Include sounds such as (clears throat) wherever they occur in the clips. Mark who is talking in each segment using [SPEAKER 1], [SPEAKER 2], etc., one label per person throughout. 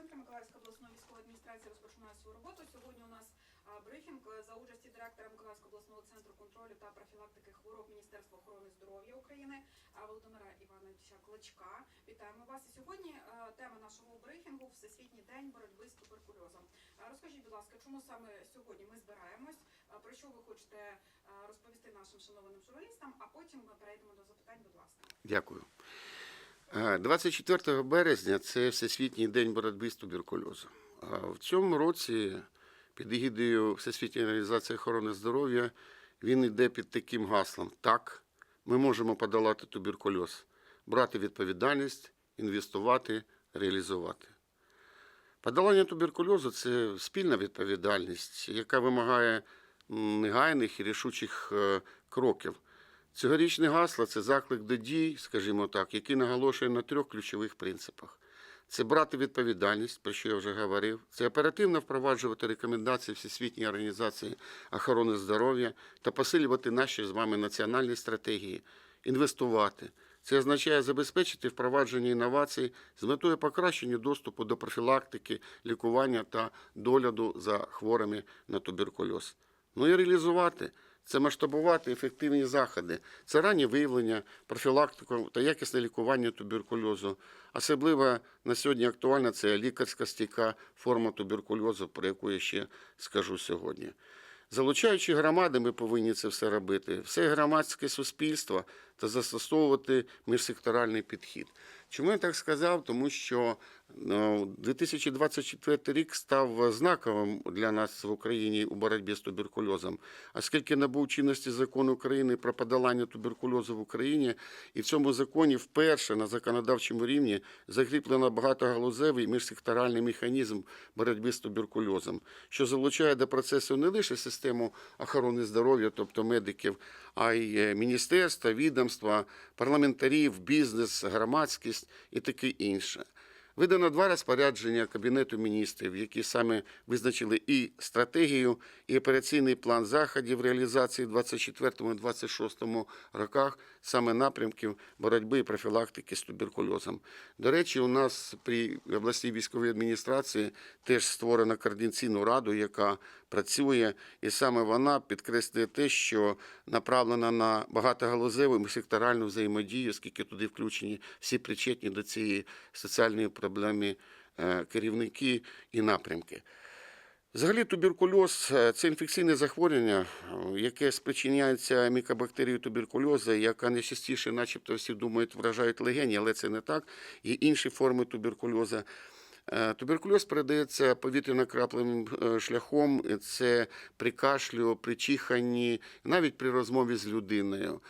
[SPEAKER 1] центру Миколаївської обласної військової адміністрації розпочинає свою роботу. Сьогодні у нас брифінг е, за участі директора Миколаївського обласного центру контролю та профілактики хвороб Міністерства охорони здоров'я України Володимира Івановича Клочка. Вітаємо вас. І сьогодні е, тема нашого брифінгу Всесвітній день боротьби з туберкульозом. Розкажіть, будь ласка, чому саме сьогодні ми збираємось? Про що ви хочете розповісти нашим шанованим журналістам? А потім ми перейдемо до запитань. Будь ласка.
[SPEAKER 2] Дякую. Е, 24 березня це Всесвітній день боротьби з туберкульозом. А В цьому році під егідою Всесвітньої організації охорони здоров'я він йде під таким гаслом: так, ми можемо подолати туберкульоз, брати відповідальність, інвестувати, реалізувати. Подолання туберкульозу це спільна відповідальність, яка вимагає негайних і рішучих е, кроків. Цьогорічне гасло це заклик до дій, скажімо так, який наголошує на трьох ключових принципах: це брати відповідальність, про що я вже говорив, це оперативно впроваджувати рекомендації Всесвітньої організації охорони здоров'я та посилювати наші з вами національні стратегії, інвестувати. Це означає забезпечити впровадження інновацій з метою покращення доступу до профілактики, лікування та догляду за хворими на туберкульоз. Ну і реалізувати це масштабувати ефективні заходи, це раннє виявлення, профілактику та якісне лікування туберкульозу. Особливо на сьогодні актуальна це лікарська стійка форма туберкульозу, про яку я ще скажу сьогодні. Залучаючи громади, ми повинні це все робити, все громадське суспільство та застосовувати міжсекторальний підхід. Чому я так сказав? Тому що ну, 2024 рік став знаковим для нас в Україні у боротьбі з туберкульозом, оскільки набув чинності закон України про подолання туберкульозу в Україні, і в цьому законі вперше на законодавчому рівні закріплено багатогалузевий міжсекторальний механізм боротьби з туберкульозом, що залучає до процесу не лише систему охорони здоров'я, тобто медиків, а й е, міністерства, відомства, парламентарів, бізнес, громадськість і таке інше. Видано два розпорядження Кабінету міністрів, які саме визначили і стратегію, і операційний план заходів реалізації в 24-26 роках саме напрямків боротьби і профілактики з туберкульозом. До речі, у нас при обласній військовій адміністрації теж створена координаційну раду, яка працює, і саме вона підкреслює те, що направлена на багатогалузеву секторальну взаємодію, оскільки туди включені всі причетні до цієї соціальної проблеми е, керівники і напрямки. Взагалі, туберкульоз е, це інфекційне захворювання, е, яке спричиняється мікобактерією туберкульозу, яка найчастіше, начебто, всі думають, вражають легені, але це не так. Є інші форми туберкульозу. Е, Туберкульоз передається повітряно-краплевим е, шляхом, це при кашлю, при чиханні, навіть при розмові з людиною.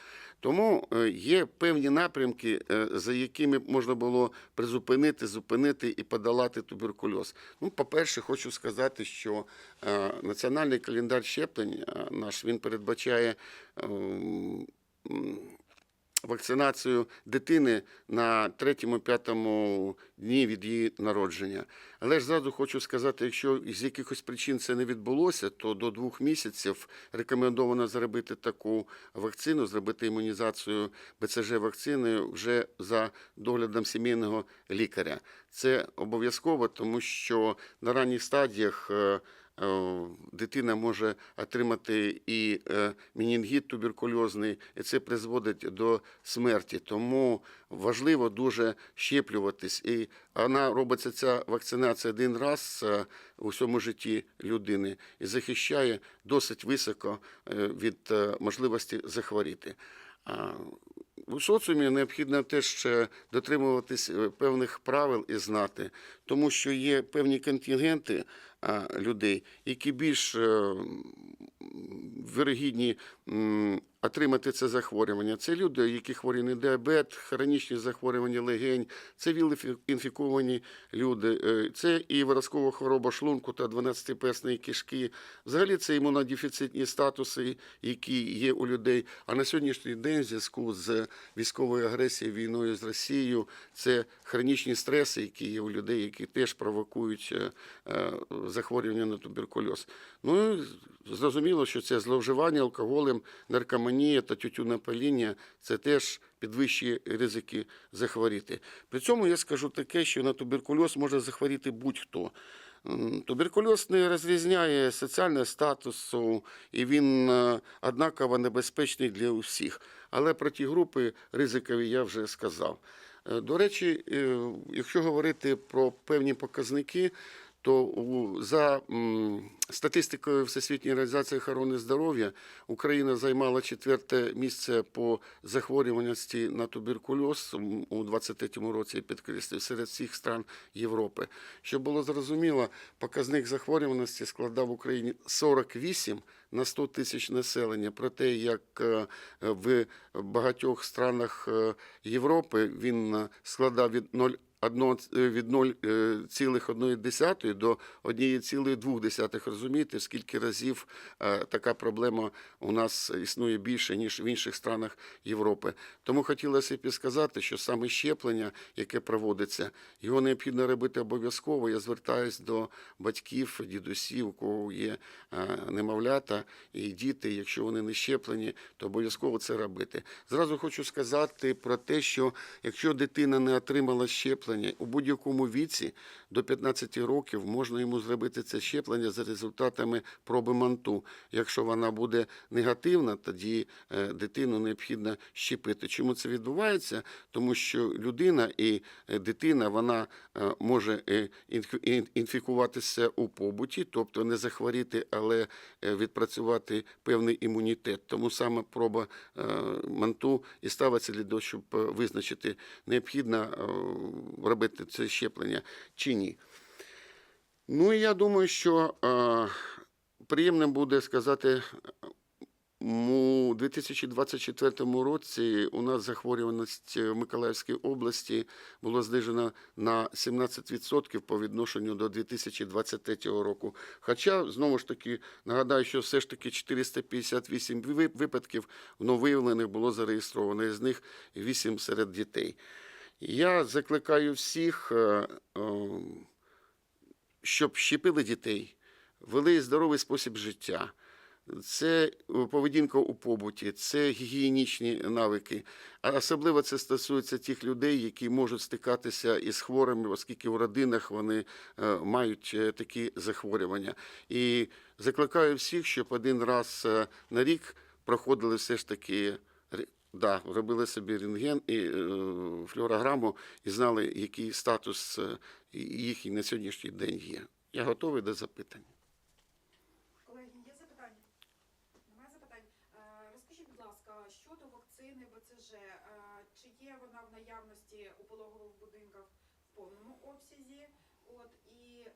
[SPEAKER 2] Тому е, є певні напрямки, за якими можна було призупинити, зупинити і подолати туберкульоз. Ну, по-перше, хочу сказати, що національний календар щеплень наш він передбачає. Вакцинацію дитини на третьому-п'ятому дні від її народження. Але ж зразу хочу сказати, якщо з якихось причин це не відбулося, то до двох місяців рекомендовано зробити таку вакцину, зробити імунізацію БЦЖ вакциною вже за доглядом сімейного лікаря. Це обов'язково, тому що на ранніх стадіях. Е, е, Дитина може отримати і е, менінгіт туберкульозний, і це призводить до смерті. Тому важливо дуже щеплюватись. І вона робиться ця вакцинація один раз е, у всьому житті людини і захищає досить високо е, від е, можливості захворіти. У соціумі необхідно теж е, дотримуватись е, певних правил і знати, тому що є певні контингенти людей, які більш е, вирогідні отримати це захворювання. Це люди, які хворі на діабет, хронічні захворювання легень, це віл-інфіковані люди, е, це і виразкова хвороба шлунку та 12-персної кишки. Взагалі це імунодефіцитні статуси, які є у людей. А на сьогоднішній день, в зв'язку з військовою агресією, війною з Росією, це хронічні стреси, які є у людей, які теж провокують е, е, захворювання на туберкульоз. Ну і зрозуміло, що це зловживання алкоголем, наркоманія, та тютюнопаління – це теж підвищує ризики захворіти. При цьому я скажу таке, що на туберкульоз може захворіти будь-хто. Туберкульоз не розрізняє соціального статусу, і він е, однаково небезпечний для усіх. Але про ті групи ризикові я вже сказав. Е, До речі, е, якщо говорити про певні показники, то за статистикою Всесвітньої організації охорони здоров'я Україна займала четверте місце по захворюваності на туберкульоз у 23-му році я підкреслюю, серед всіх стран Європи. Щоб було зрозуміло, показник захворюваності складав в Україні 48 на 100 тисяч населення. Проте, як е, в багатьох странах е, Європи він е, складав від 0 одно е, від 0,1 до 1,2. Розумієте, скільки разів е, така проблема у нас існує більше, ніж в інших странах Європи. Тому хотілося б сказати, що саме щеплення, яке проводиться, його необхідно робити обов'язково. Я звертаюсь до батьків, дідусів, у кого є е, немовлята і діти. Якщо вони не щеплені, то обов'язково це робити. Зразу хочу сказати про те, що якщо дитина не отримала щеплення у будь-якому віці до 15 років можна йому зробити це щеплення за результатами проби манту. Якщо вона буде негативна, тоді е, дитину необхідно щепити. Чому це відбувається? Тому що людина і е, дитина вона е, може інфі- ін- інфікуватися у побуті, тобто не захворіти, але відпрацювати певний імунітет. Тому саме проба манту і ставиться для того, щоб визначити, необхідно е, робити це щеплення чи ні. Ну і я думаю, що е, приємним буде сказати. У 2024 році у нас захворюваність в Миколаївській області було знижено на 17% по відношенню до 2023 року. Хоча, знову ж таки, нагадаю, що все ж таки 458 випадків нововиявлених було зареєстровано, із них 8 серед дітей. Я закликаю всіх, е, е, щоб щепили дітей, вели здоровий спосіб життя. Це е, поведінка у побуті, це гігієнічні навики. А особливо це стосується тих людей, які можуть стикатися із хворими, оскільки в родинах вони мають такі захворювання. І закликаю всіх, щоб один раз на рік проходили все ж таки. Да, робили собі рентген і е, флюорограму і знали, який статус е, їхній на сьогоднішній день є. Я готовий до запитань.
[SPEAKER 1] Колеги, є запитання? Немає запитань. Е, Розкажіть, будь ласка, щодо вакцини БЦЖ, е, чи є вона в наявності у пологових будинках в повному обсязі? От і е,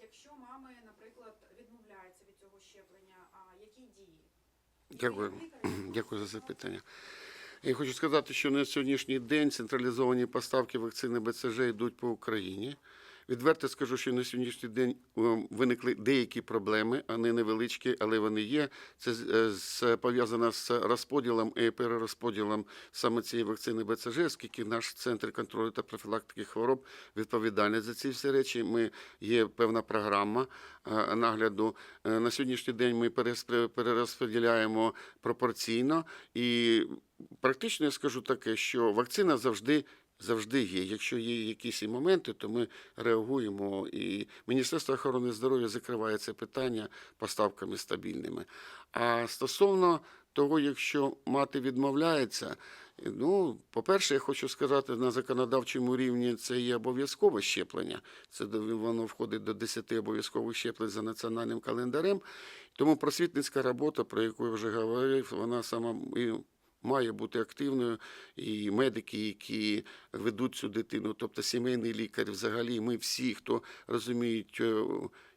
[SPEAKER 1] якщо мами, наприклад, відмовляються від цього щеплення, а які дії?
[SPEAKER 2] Дякую. (clears throat) Дякую за запитання. Я хочу сказати, що на сьогоднішній день централізовані поставки вакцини БЦЖ йдуть по Україні. Відверто скажу, що на сьогоднішній день е, виникли деякі проблеми, не невеличкі, але вони є. Це е, пов'язано з розподілом і перерозподілом саме цієї вакцини БЦЖ, оскільки наш центр контролю та профілактики хвороб відповідальний за ці всі речі. Ми є певна програма е, нагляду. Е, На сьогоднішній день ми перерозподіляємо пропорційно і практично я скажу таке, що вакцина завжди. Завжди є. Якщо є якісь і моменти, то ми реагуємо. І Міністерство охорони здоров'я закриває це питання поставками стабільними. А стосовно того, якщо мати відмовляється, ну, по-перше, я хочу сказати, на законодавчому рівні це є обов'язкове щеплення. Це воно входить до 10 обов'язкових щеплень за національним календарем. Тому просвітницька робота, про яку я вже говорив, вона сама і має бути активною, і медики, які ведуть цю дитину, тобто сімейний лікар, взагалі, ми всі, хто розуміють, е,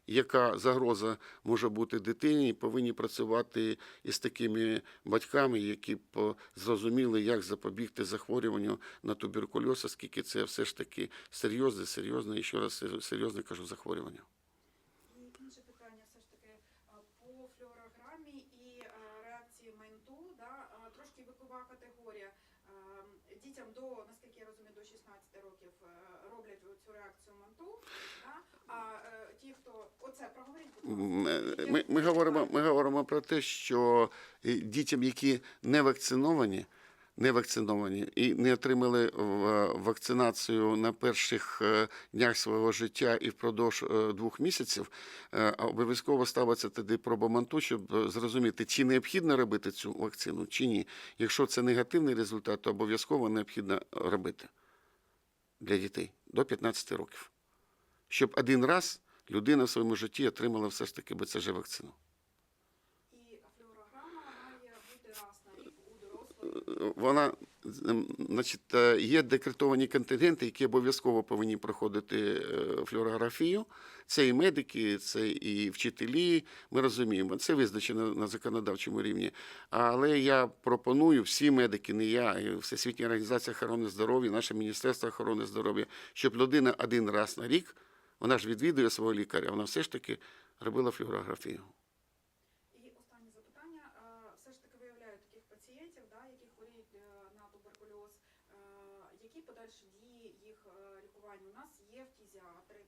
[SPEAKER 2] яка загроза може бути дитині, повинні працювати із такими батьками, які б е, зрозуміли, як запобігти захворюванню на туберкульоз, оскільки це все ж таки серйозне, серйозне, і ще раз серйозне кажу, захворювання.
[SPEAKER 1] І інше питання все ж таки а, по флюорограмі і е, реакції менту, да, а, трошки вікова категорія. Е, Дітям до, наскільки я розумію, до 16 років е, роблять цю реакцію менту, да, а е, ті, хто от це проговоріть, будь ласка.
[SPEAKER 2] М, е, Ми, ми, говоримо, ми говоримо про те, що е, дітям, які не вакциновані, не вакциновані і не отримали вакцинацію на перших днях свого життя і впродовж двох місяців, обов'язково ставиться тоді проба манту, щоб зрозуміти, чи необхідно робити цю вакцину, чи ні. Якщо це негативний результат, то обов'язково необхідно робити для дітей до 15 років. Щоб один раз людина в своєму житті отримала все ж таки БЦЖ вакцину.
[SPEAKER 1] І флюорограма має бути раз на рік у дорослих.
[SPEAKER 2] Вона значить, е, є декретовані контингенти, які обов'язково повинні проходити е, флюорографію. Це і медики, це і вчителі. Ми розуміємо, це визначено на законодавчому рівні. Але я пропоную всі медики, не я, і Всесвітня організація охорони здоров'я, наше Міністерство охорони здоров'я, щоб людина один раз на рік, вона ж відвідує свого лікаря, вона все ж таки робила флюорографію.
[SPEAKER 1] І останнє запитання. Все ж таки виявляють таких пацієнтів, да, які хворіють е, на туберкульоз. Е, Які подальші дії їх е, лікування? У нас є фтізіатри,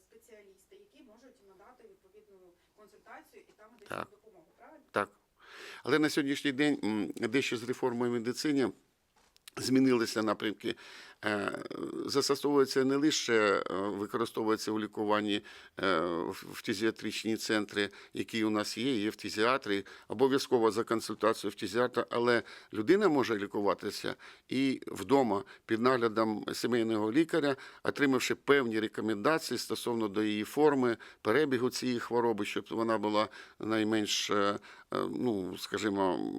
[SPEAKER 1] спеціалісти, які можуть надати відповідну консультацію і там медичну допомогу. Правильно?
[SPEAKER 2] Так. Але на сьогоднішній день дещо з реформою медицини. медицині змінилися напрямки. Е, Застосовується не лише е, використовується у лікуванні е, в- фтизіатричні центри, які у нас є, є фтизіатри, обов'язково за консультацією фтизіатра, але людина може лікуватися і вдома під наглядом сімейного лікаря, отримавши певні рекомендації стосовно до її форми, перебігу цієї хвороби, щоб вона була найменш, ну, скажімо,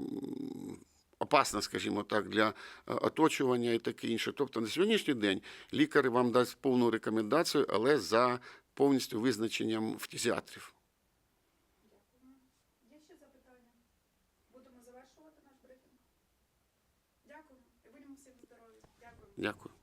[SPEAKER 2] опасна, скажімо так, для е, оточування і таке інше. Тобто на сьогоднішній день лікар вам дасть повну рекомендацію, але за повністю визначенням фтизіатрів.
[SPEAKER 1] Є ще запитання? Будемо завершувати наш брифінг. Дякую. І будемо всім здорові. Дякую.
[SPEAKER 2] Дякую.